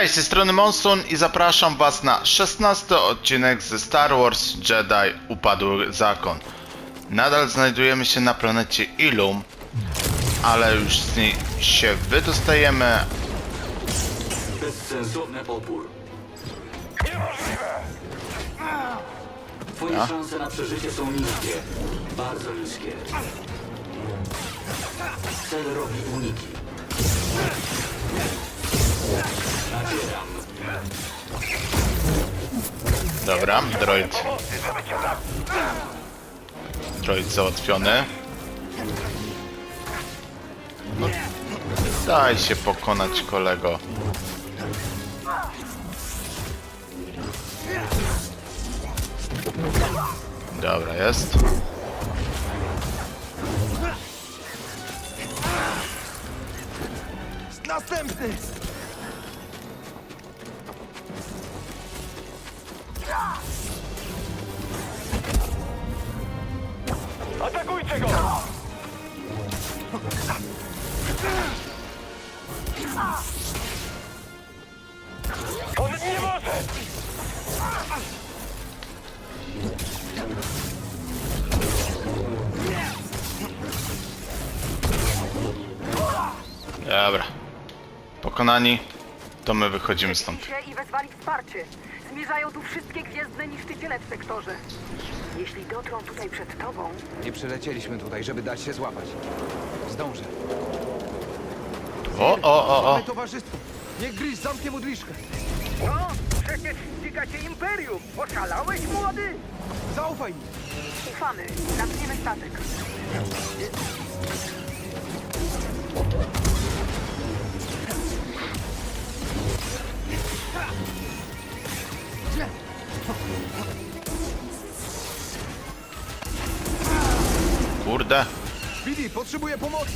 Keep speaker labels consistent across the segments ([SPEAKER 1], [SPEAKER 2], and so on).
[SPEAKER 1] Cześć, z tej strony Monsun i zapraszam was na 16 odcinek ze Star Wars Jedi Upadły Zakon. Nadal znajdujemy się na planecie Ilum, ale już z niej się wydostajemy.
[SPEAKER 2] Bezsensowny opór. Twoje szanse na przeżycie są niskie. Bardzo niskie. Cel robi uniki.
[SPEAKER 1] Dobra, droid. Droid załatwiony. No, daj się pokonać kolego. Dobra, jest.
[SPEAKER 3] Następny! Atakujcie go! On nie może!
[SPEAKER 1] Dobra. Pokonani, to my wychodzimy stąd.
[SPEAKER 4] się i wezwali wsparcie. Zmierzają tu wszystkie gwiezdne niszczyciele w sektorze. Jeśli dotrą tutaj przed tobą,
[SPEAKER 5] Nie przylecieliśmy tutaj, żeby dać się złapać. Zdążę.
[SPEAKER 1] O, o, o, o.
[SPEAKER 5] Mamy towarzystwo. Niech Gris zamknie modliszkę.
[SPEAKER 3] No, przecież ściga cię Imperium! Oszalałeś, młody?
[SPEAKER 5] Zaufaj mi.
[SPEAKER 4] ufamy. Zamkniemy statek.
[SPEAKER 1] Kurde.
[SPEAKER 5] Billy, potrzebuję pomocy.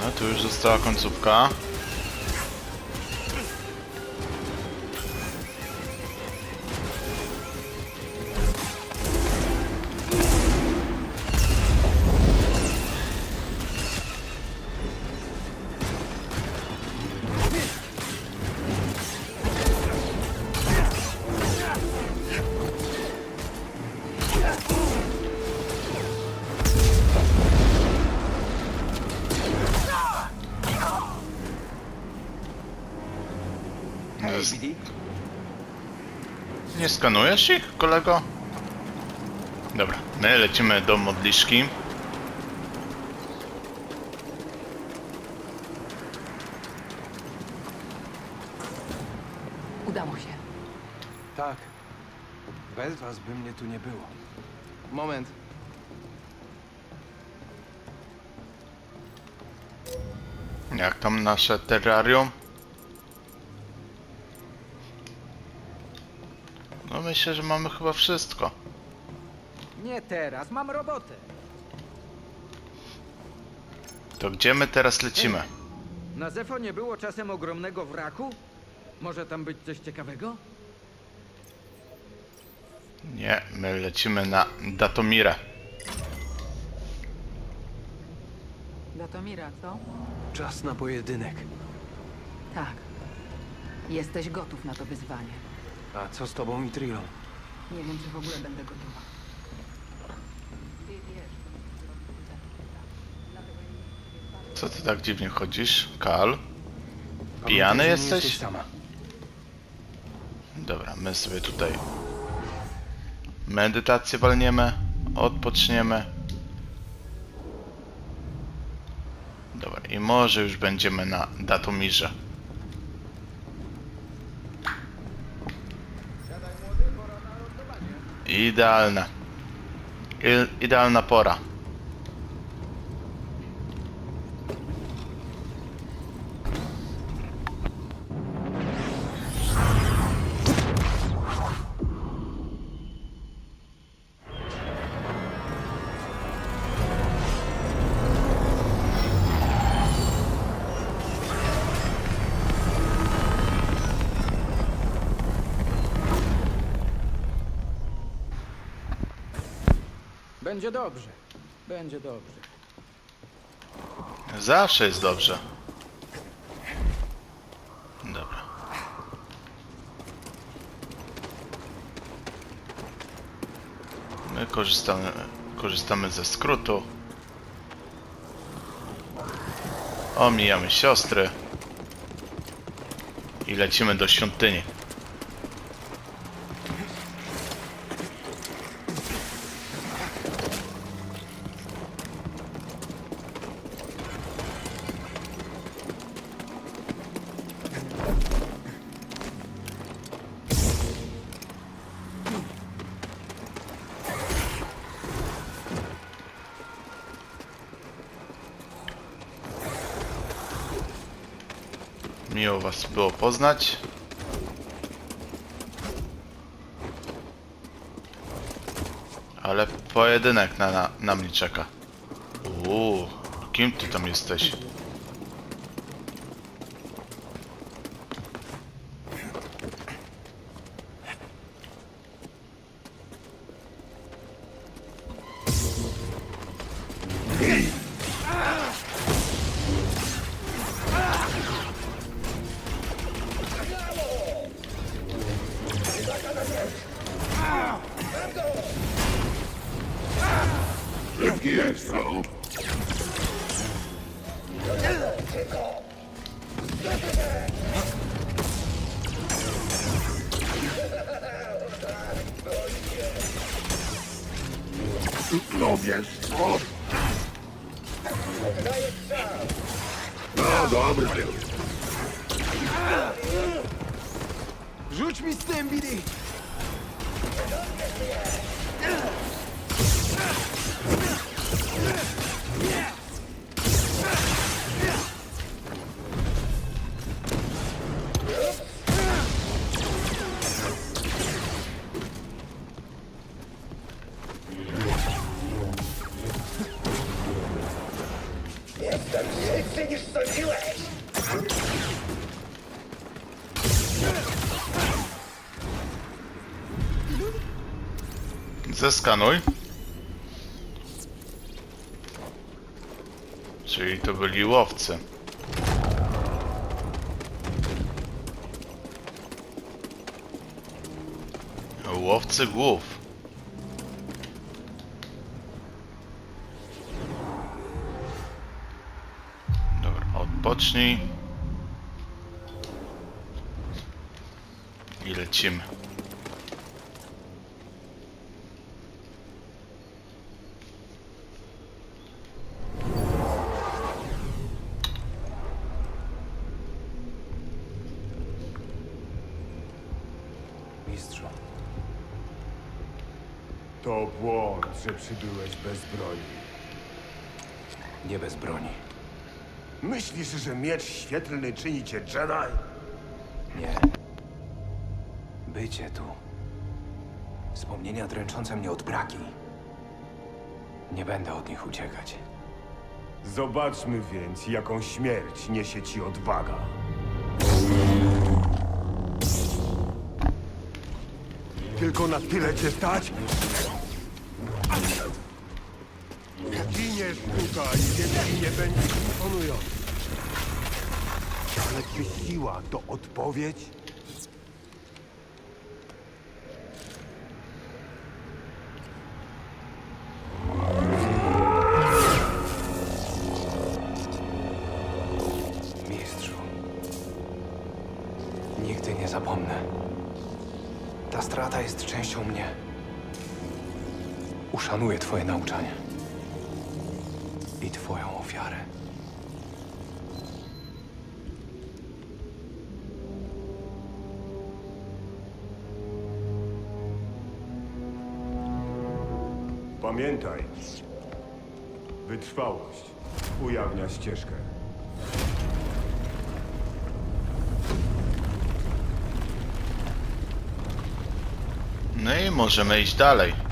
[SPEAKER 1] No tu już została końcówka. Skanujesz ich, kolego? Dobra, my lecimy do modliszki.
[SPEAKER 4] Udało się.
[SPEAKER 5] Tak. Bez was by mnie tu nie było. Moment.
[SPEAKER 1] Jak tam nasze terrarium? No myślę, że mamy chyba wszystko.
[SPEAKER 6] Nie teraz, mam robotę.
[SPEAKER 1] To gdzie my teraz lecimy?
[SPEAKER 6] Na Zefo nie było czasem ogromnego wraku? Może tam być coś ciekawego?
[SPEAKER 1] Nie, my lecimy na Datomirę.
[SPEAKER 4] Datomira, co?
[SPEAKER 5] Czas na pojedynek.
[SPEAKER 4] Tak. Jesteś gotów na to wyzwanie.
[SPEAKER 5] A co z tobą i Trillą?
[SPEAKER 4] Nie wiem, czy w ogóle będę gotowa.
[SPEAKER 1] Co ty tak dziwnie chodzisz, Kal? Pijany
[SPEAKER 5] Pamiętaj, że nie
[SPEAKER 1] jesteś?
[SPEAKER 5] sama.
[SPEAKER 1] Dobra, my sobie tutaj medytację walniemy, odpoczniemy. Dobra, i może już będziemy na Datomirze. Idealna. I, idealna pora.
[SPEAKER 6] Będzie dobrze. Będzie dobrze.
[SPEAKER 1] Zawsze jest dobrze. Dobra. My korzystamy, korzystamy ze skrótu. Omijamy siostry. I lecimy do świątyni. Było poznać. Ale pojedynek na, na, na mnie czeka. Uuu, kim ty tam jesteś?
[SPEAKER 5] Rzuć mi z tym, Billy!
[SPEAKER 1] Zeskanuj. Czyli to byli łowcy. Łowcy głów. Dobra, odpocznij. I lecimy.
[SPEAKER 7] Że przybyłeś bez broni.
[SPEAKER 5] nie bez broni.
[SPEAKER 7] Myślisz, że miecz świetlny czyni cię Jedi?
[SPEAKER 5] Nie. Bycie tu. Wspomnienia dręczące mnie od braki. Nie będę od nich uciekać.
[SPEAKER 7] Zobaczmy więc, jaką śmierć niesie ci odwaga. Tylko na tyle cię stać? Giniesz tutaj, więc nie będzie imponujący. Ale czy siła to odpowiedź?
[SPEAKER 5] Twoje nauczanie. I twoją ofiarę.
[SPEAKER 7] Pamiętaj, wytrwałość ujawnia ścieżkę.
[SPEAKER 1] No i możemy iść dalej.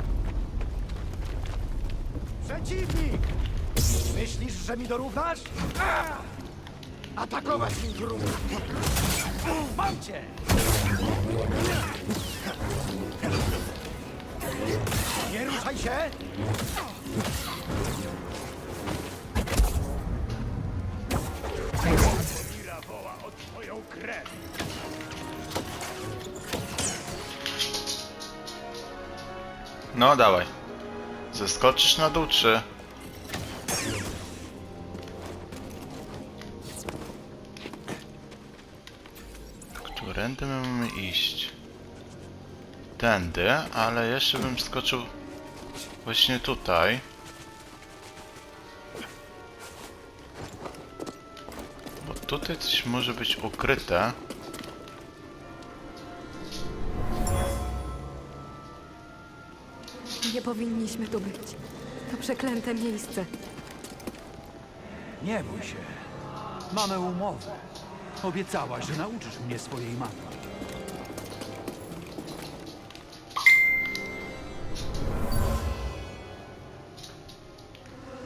[SPEAKER 8] Przeciwnik! Myślisz, że mi dorównasz? Atakować mi grób! Mam cię!
[SPEAKER 6] Nie ruszaj się!
[SPEAKER 1] No dawaj. Zeskoczysz na dół, czy... Którędy my mamy iść? Tędy, ale jeszcze bym skoczył właśnie tutaj. Bo tutaj coś może być ukryte.
[SPEAKER 9] Nie powinniśmy tu być. To przeklęte miejsce.
[SPEAKER 10] Nie bój się. Mamy umowę. Obiecałaś, że nauczysz mnie swojej magii.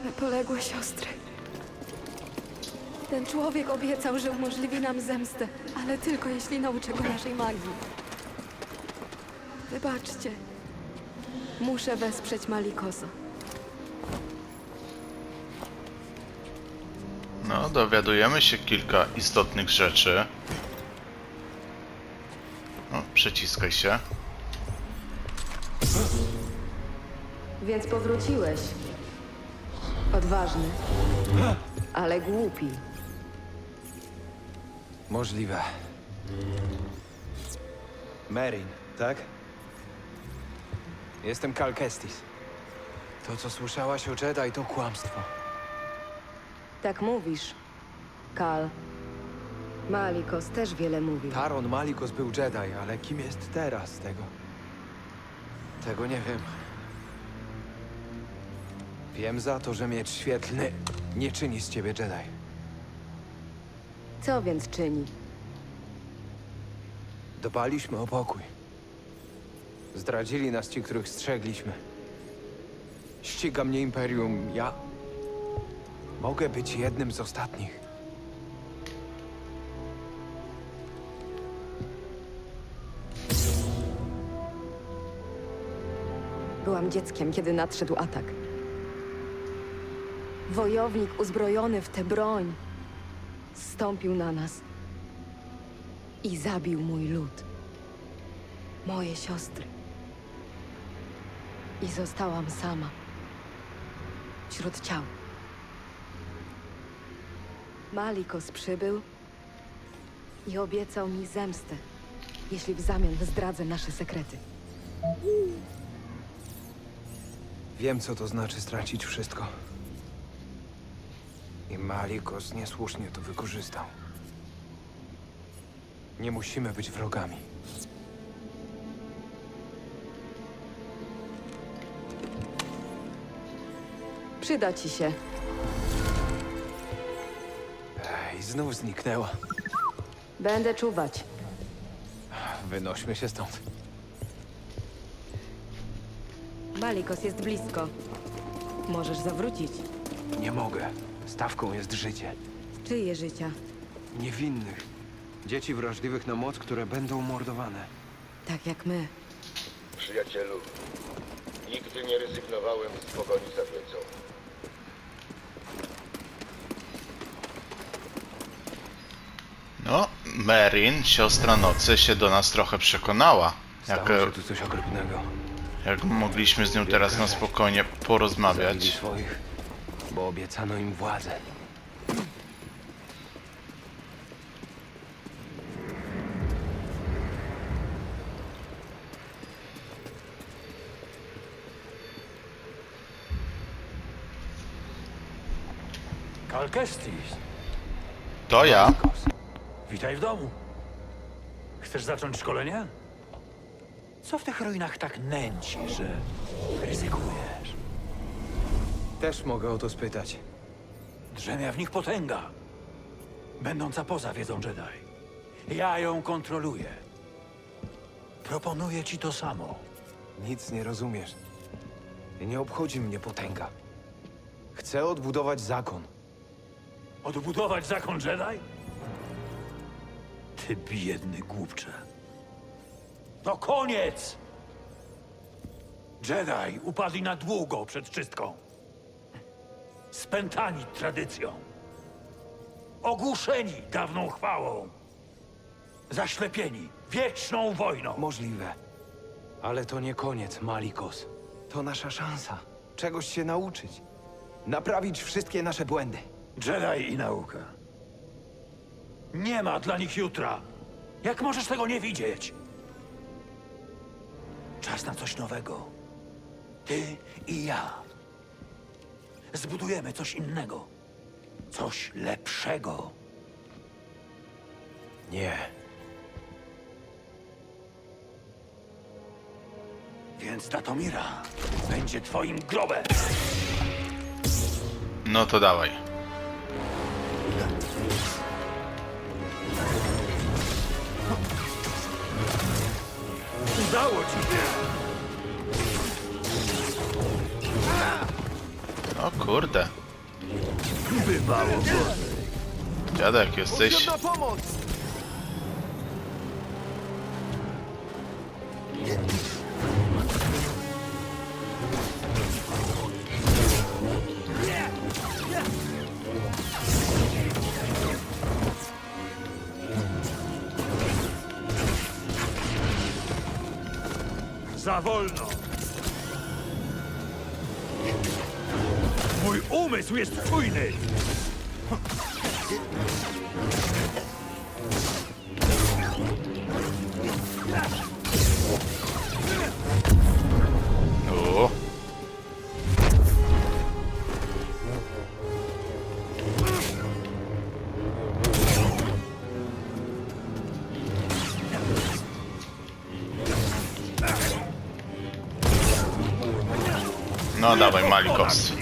[SPEAKER 9] Na poległe siostry. Ten człowiek obiecał, że umożliwi nam zemstę, ale tylko jeśli nauczę go naszej magii. Wybaczcie. Muszę wesprzeć Malikosa.
[SPEAKER 1] No, dowiadujemy się kilka istotnych rzeczy. No, przyciskaj się.
[SPEAKER 9] Więc powróciłeś. Odważny, ale głupi.
[SPEAKER 5] Możliwe. Merin, tak? Jestem Cal Kestis. To, co słyszałaś o Jedi, to kłamstwo.
[SPEAKER 9] Tak mówisz, Kal. Malikos też wiele mówił.
[SPEAKER 5] Taron Malikos był Jedi, ale kim jest teraz tego? Tego nie wiem. Wiem za to, że miecz świetlny nie czyni z ciebie Jedi.
[SPEAKER 9] Co więc czyni?
[SPEAKER 5] Dbaliśmy o pokój. Zdradzili nas ci, których strzegliśmy. Ściga mnie Imperium. Ja... Mogę być jednym z ostatnich.
[SPEAKER 9] Byłam dzieckiem, kiedy nadszedł atak. Wojownik uzbrojony w tę broń stąpił na nas i zabił mój lud. Moje siostry. I zostałam sama. Wśród ciał. Malikos przybył i obiecał mi zemstę, jeśli w zamian zdradzę nasze sekrety.
[SPEAKER 5] Wiem, co to znaczy stracić wszystko. I Malikos niesłusznie to wykorzystał. Nie musimy być wrogami.
[SPEAKER 9] Przyda ci się.
[SPEAKER 5] Ej, znów zniknęła.
[SPEAKER 9] Będę czuwać.
[SPEAKER 5] Wynośmy się stąd.
[SPEAKER 9] Malikos jest blisko. Możesz zawrócić.
[SPEAKER 5] Nie mogę. Stawką jest życie.
[SPEAKER 9] Czyje życia?
[SPEAKER 5] Niewinnych. Dzieci wrażliwych na moc, które będą mordowane.
[SPEAKER 9] Tak jak my.
[SPEAKER 11] Przyjacielu, nigdy nie rezygnowałem z pogoni za wiedzą.
[SPEAKER 1] No, Merin, siostra nocy, się do nas trochę przekonała. Jak,
[SPEAKER 5] Stało się tu coś okropnego.
[SPEAKER 1] jak mogliśmy z nią teraz na spokojnie
[SPEAKER 5] Zabili
[SPEAKER 1] porozmawiać.
[SPEAKER 5] swoich, bo obiecano im władzę.
[SPEAKER 10] Kalkestis,
[SPEAKER 1] To ja?
[SPEAKER 10] Witaj w domu. Chcesz zacząć szkolenie? Co w tych ruinach tak nęci, że ryzykujesz?
[SPEAKER 5] Też mogę o to spytać.
[SPEAKER 10] Drzemia w nich potęga, będąca poza wiedzą Jedi. Ja ją kontroluję. Proponuję ci to samo.
[SPEAKER 5] Nic nie rozumiesz. Nie obchodzi mnie potęga. Chcę odbudować zakon.
[SPEAKER 10] Odbudować zakon Jedi? Ty biedny głupcze. To koniec! Jedi upadli na długo przed czystką. Spętani tradycją. Ogłuszeni dawną chwałą. Zaślepieni wieczną wojną.
[SPEAKER 5] Możliwe. Ale to nie koniec, Malikos. To nasza szansa. Czegoś się nauczyć. Naprawić wszystkie nasze błędy.
[SPEAKER 10] Jedi i nauka. Nie ma dla nich jutra. Jak możesz tego nie widzieć? Czas na coś nowego. Ty i ja. Zbudujemy coś innego. Coś lepszego.
[SPEAKER 5] Nie.
[SPEAKER 10] Więc Datomira będzie twoim grobem.
[SPEAKER 1] No to dawaj.
[SPEAKER 10] Udało ci się.
[SPEAKER 1] O kurde.
[SPEAKER 10] Bywało
[SPEAKER 1] Dziadek, jesteś...
[SPEAKER 5] pomoc!
[SPEAKER 10] Za wolno. Mój umysł jest czujny.
[SPEAKER 1] No dawaj, Malikos.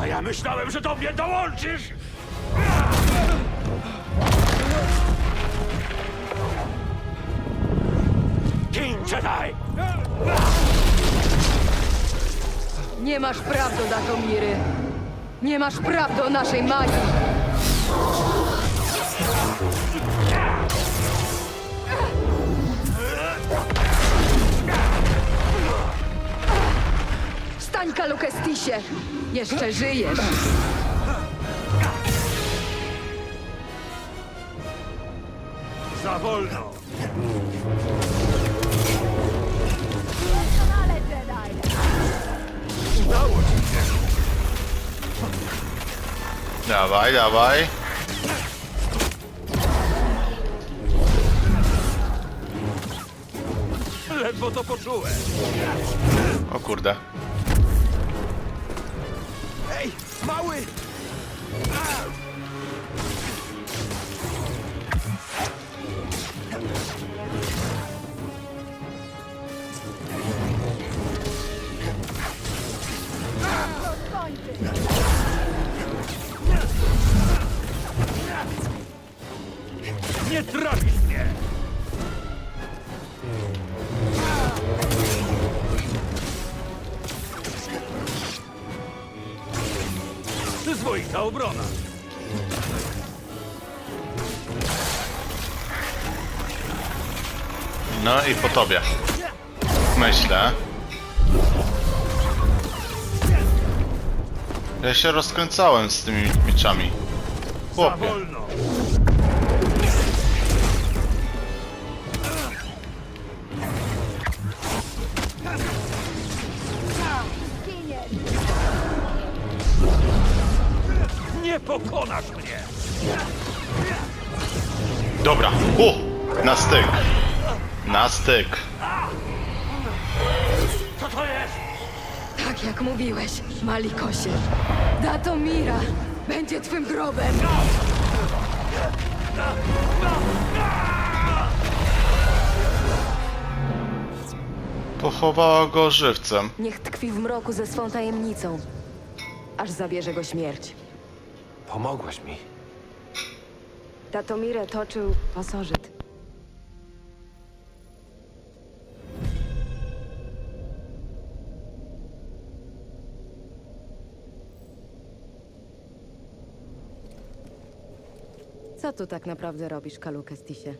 [SPEAKER 10] A ja myślałem, że do mnie dołączysz! King Jedi!
[SPEAKER 9] Nie masz praw do Datomiry. Nie masz praw do naszej magii. Wstań, Kalukestisie! Jeszcze żyjesz!
[SPEAKER 10] Za wolno! Udało ci się!
[SPEAKER 1] Dawaj, dawaj.
[SPEAKER 10] Ledwo to poczułem!
[SPEAKER 1] O kurde.
[SPEAKER 5] Ej, mały!
[SPEAKER 10] Nie trafisz mnie! Przyzwoita obrona!
[SPEAKER 1] No i po tobie. Myślę. Ja się rozkręcałem z tymi mieczami.
[SPEAKER 10] Za
[SPEAKER 1] Chłopie.
[SPEAKER 10] wolno! Pokonasz mnie!
[SPEAKER 1] Dobra. U! Na styk. Na styk.
[SPEAKER 10] Co to jest?
[SPEAKER 9] Tak jak mówiłeś, Malikosie. Datomira będzie twym grobem.
[SPEAKER 1] Pochowała go żywcem.
[SPEAKER 9] Niech tkwi w mroku ze swą tajemnicą, aż zabierze go śmierć.
[SPEAKER 5] Pomogłaś mi.
[SPEAKER 9] Datomirę toczył pasożyt. Co tu tak naprawdę robisz, Kalukestisie?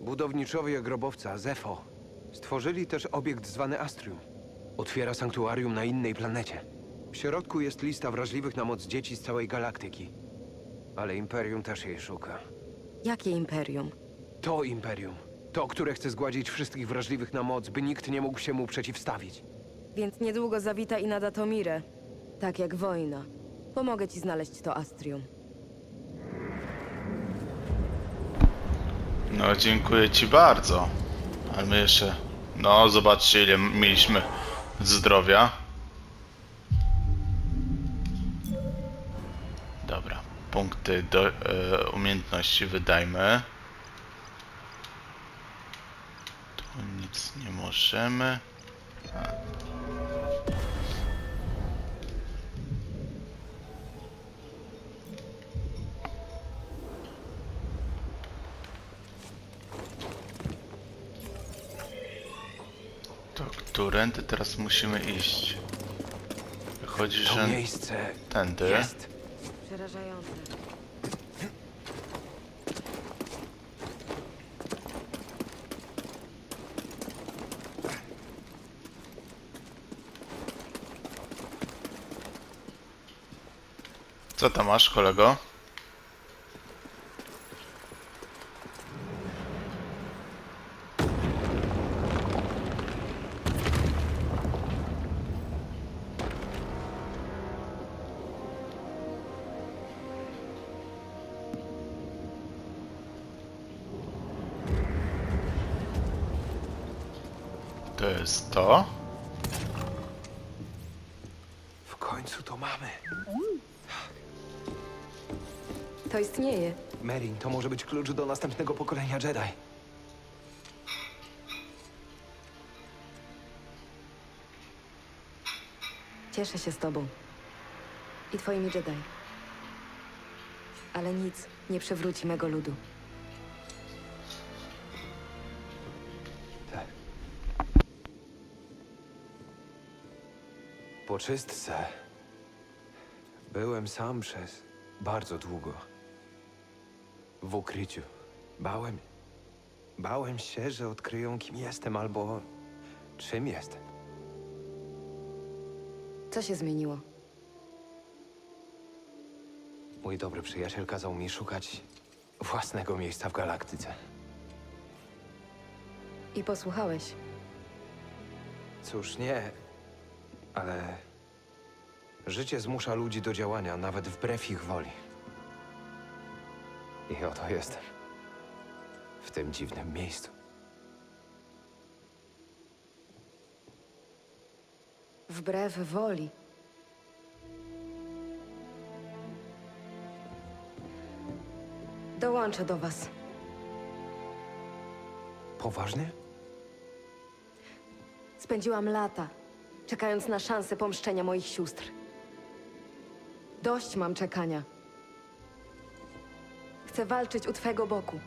[SPEAKER 5] Budowniczowie grobowca, Zefo, stworzyli też obiekt zwany Astrium. Otwiera sanktuarium na innej planecie. W środku jest lista wrażliwych na moc dzieci z całej galaktyki. Ale Imperium też jej szuka.
[SPEAKER 9] Jakie imperium?
[SPEAKER 5] To Imperium. To, które chce zgładzić wszystkich wrażliwych na moc, by nikt nie mógł się mu przeciwstawić.
[SPEAKER 9] Więc niedługo zawita i na Datomirę. Tak jak wojna. Pomogę ci znaleźć to Astrium.
[SPEAKER 1] No, dziękuję ci bardzo. Ale my jeszcze... No, zobaczcie ile mieliśmy zdrowia. Punkty do, e, umiejętności wydajmy. Tu nic nie możemy. A. To którędy teraz musimy iść? Wychodzi,
[SPEAKER 5] To
[SPEAKER 1] że
[SPEAKER 5] miejsce
[SPEAKER 1] tędy.
[SPEAKER 5] jest.
[SPEAKER 9] Przerażające.
[SPEAKER 1] Co tam masz, kolego?
[SPEAKER 5] Klucz do następnego pokolenia Jedi.
[SPEAKER 9] Cieszę się z tobą. I twoimi Jedi. Ale nic nie przewróci mego ludu.
[SPEAKER 5] Tak. Po czystce byłem sam przez bardzo długo. W ukryciu. Bałem. Bałem się, że odkryją, kim jestem albo czym jestem.
[SPEAKER 9] Co się zmieniło?
[SPEAKER 5] Mój dobry przyjaciel kazał mi szukać własnego miejsca w galaktyce.
[SPEAKER 9] I posłuchałeś.
[SPEAKER 5] Cóż, nie, ale życie zmusza ludzi do działania, nawet wbrew ich woli. I oto jestem. W tym dziwnym miejscu.
[SPEAKER 9] Wbrew woli. Dołączę do was.
[SPEAKER 5] Poważnie?
[SPEAKER 9] Spędziłam lata, czekając na szansę pomszczenia moich sióstr. Dość mam czekania. Chcę walczyć u twego boku.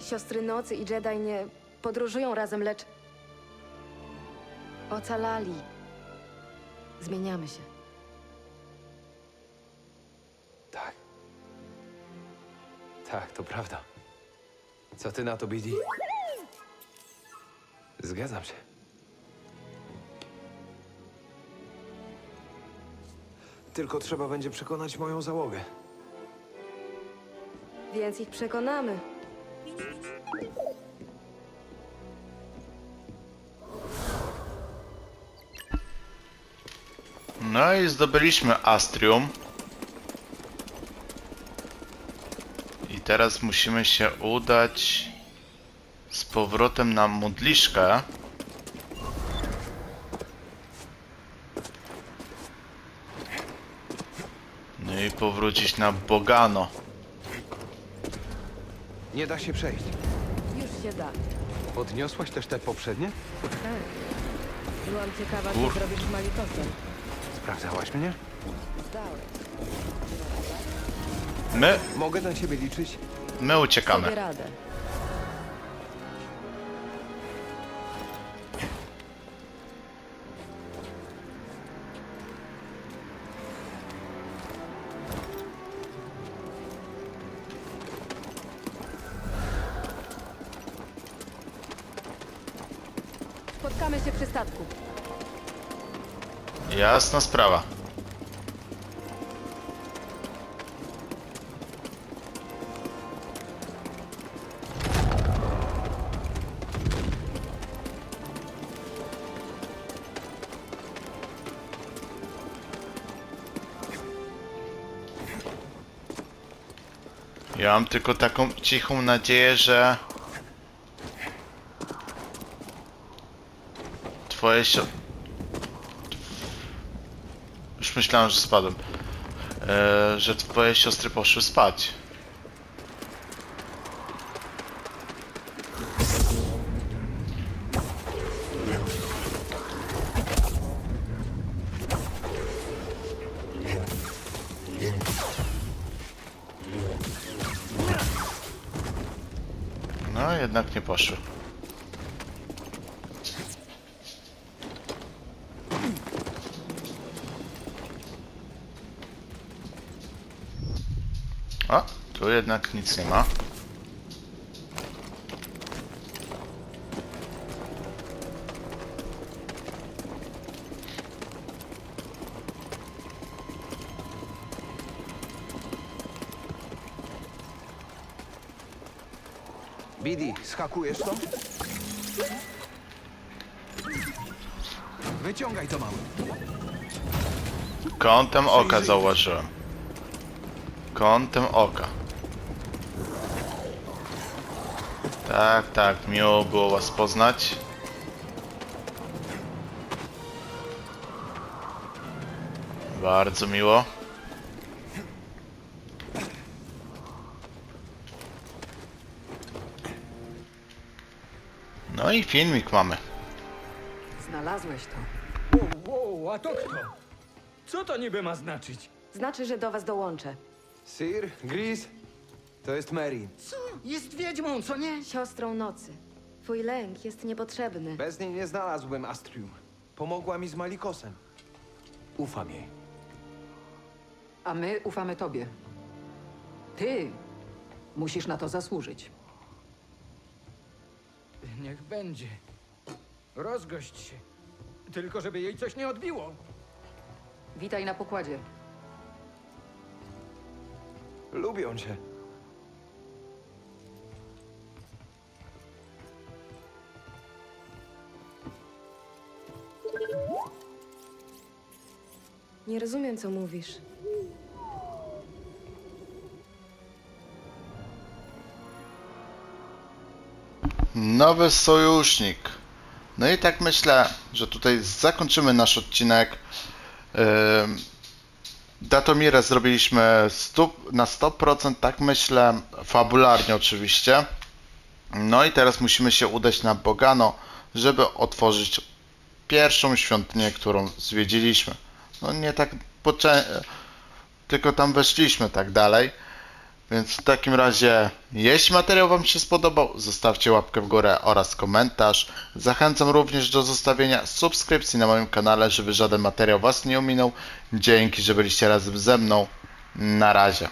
[SPEAKER 9] Siostry Nocy i Jedi nie podróżują razem, lecz ocalali. Zmieniamy się.
[SPEAKER 5] Tak. Tak, to prawda. Co ty na to, Billy? Zgadzam się. Tylko trzeba będzie przekonać moją załogę.
[SPEAKER 9] Więc ich przekonamy.
[SPEAKER 1] No i zdobyliśmy Astrium. I teraz musimy się udać z powrotem na modliszkę. No i powrócić na Bogano.
[SPEAKER 5] Nie da się przejść.
[SPEAKER 9] Już się da.
[SPEAKER 5] Podniosłaś też te poprzednie?
[SPEAKER 9] Tak. Byłam ciekawa, co zrobisz z Malikosem.
[SPEAKER 5] Sprawdzałaś mnie?
[SPEAKER 9] Zdałeś.
[SPEAKER 1] My,
[SPEAKER 5] Mogę na ciebie liczyć?
[SPEAKER 1] my
[SPEAKER 9] Sobie
[SPEAKER 1] uciekamy.
[SPEAKER 9] radę. Spotkamy się przy statku.
[SPEAKER 1] Jasna sprawa. Ja mam tylko taką cichą nadzieję, że twoje sio... Już myślałem, że spadłem. E, że twoje siostry poszły spać. No, jednak nie poszły. A, tu jednak nic nie ma.
[SPEAKER 5] Bidi, skakujesz to? Wyciągaj to mały.
[SPEAKER 1] Kątem oka zauważyłem. Kątem oka. Tak, tak, miło było was poznać. Bardzo miło. No i filmik mamy.
[SPEAKER 9] Znalazłeś to.
[SPEAKER 6] Wow, wow, a to kto? Co to niby ma znaczyć?
[SPEAKER 9] Znaczy, że do was dołączę.
[SPEAKER 5] Sir, Gris, to jest Mary.
[SPEAKER 6] Co? Jest wiedźmą, co nie?
[SPEAKER 9] Siostrą nocy. Twój lęk jest niepotrzebny.
[SPEAKER 5] Bez niej nie znalazłbym Astrium. Pomogła mi z Malikosem. Ufam jej.
[SPEAKER 4] A my ufamy tobie. Ty musisz na to zasłużyć.
[SPEAKER 6] Niech będzie. Rozgość się. Tylko żeby jej coś nie odbiło.
[SPEAKER 4] Witaj na pokładzie.
[SPEAKER 5] Lubią cię.
[SPEAKER 9] Nie rozumiem, co mówisz.
[SPEAKER 1] Nowy sojusznik. No i tak myślę, że tutaj zakończymy nasz odcinek. Ym, Datomira zrobiliśmy na 100%, tak myślę, fabularnie oczywiście. No i teraz musimy się udać na Bogano, żeby otworzyć pierwszą świątynię, którą zwiedziliśmy. No nie tak tylko tam weszliśmy tak dalej. Więc w takim razie, jeśli materiał Wam się spodobał, zostawcie łapkę w górę oraz komentarz. Zachęcam również do zostawienia subskrypcji na moim kanale, żeby żaden materiał Was nie ominął. Dzięki, że byliście razem ze mną. Na razie.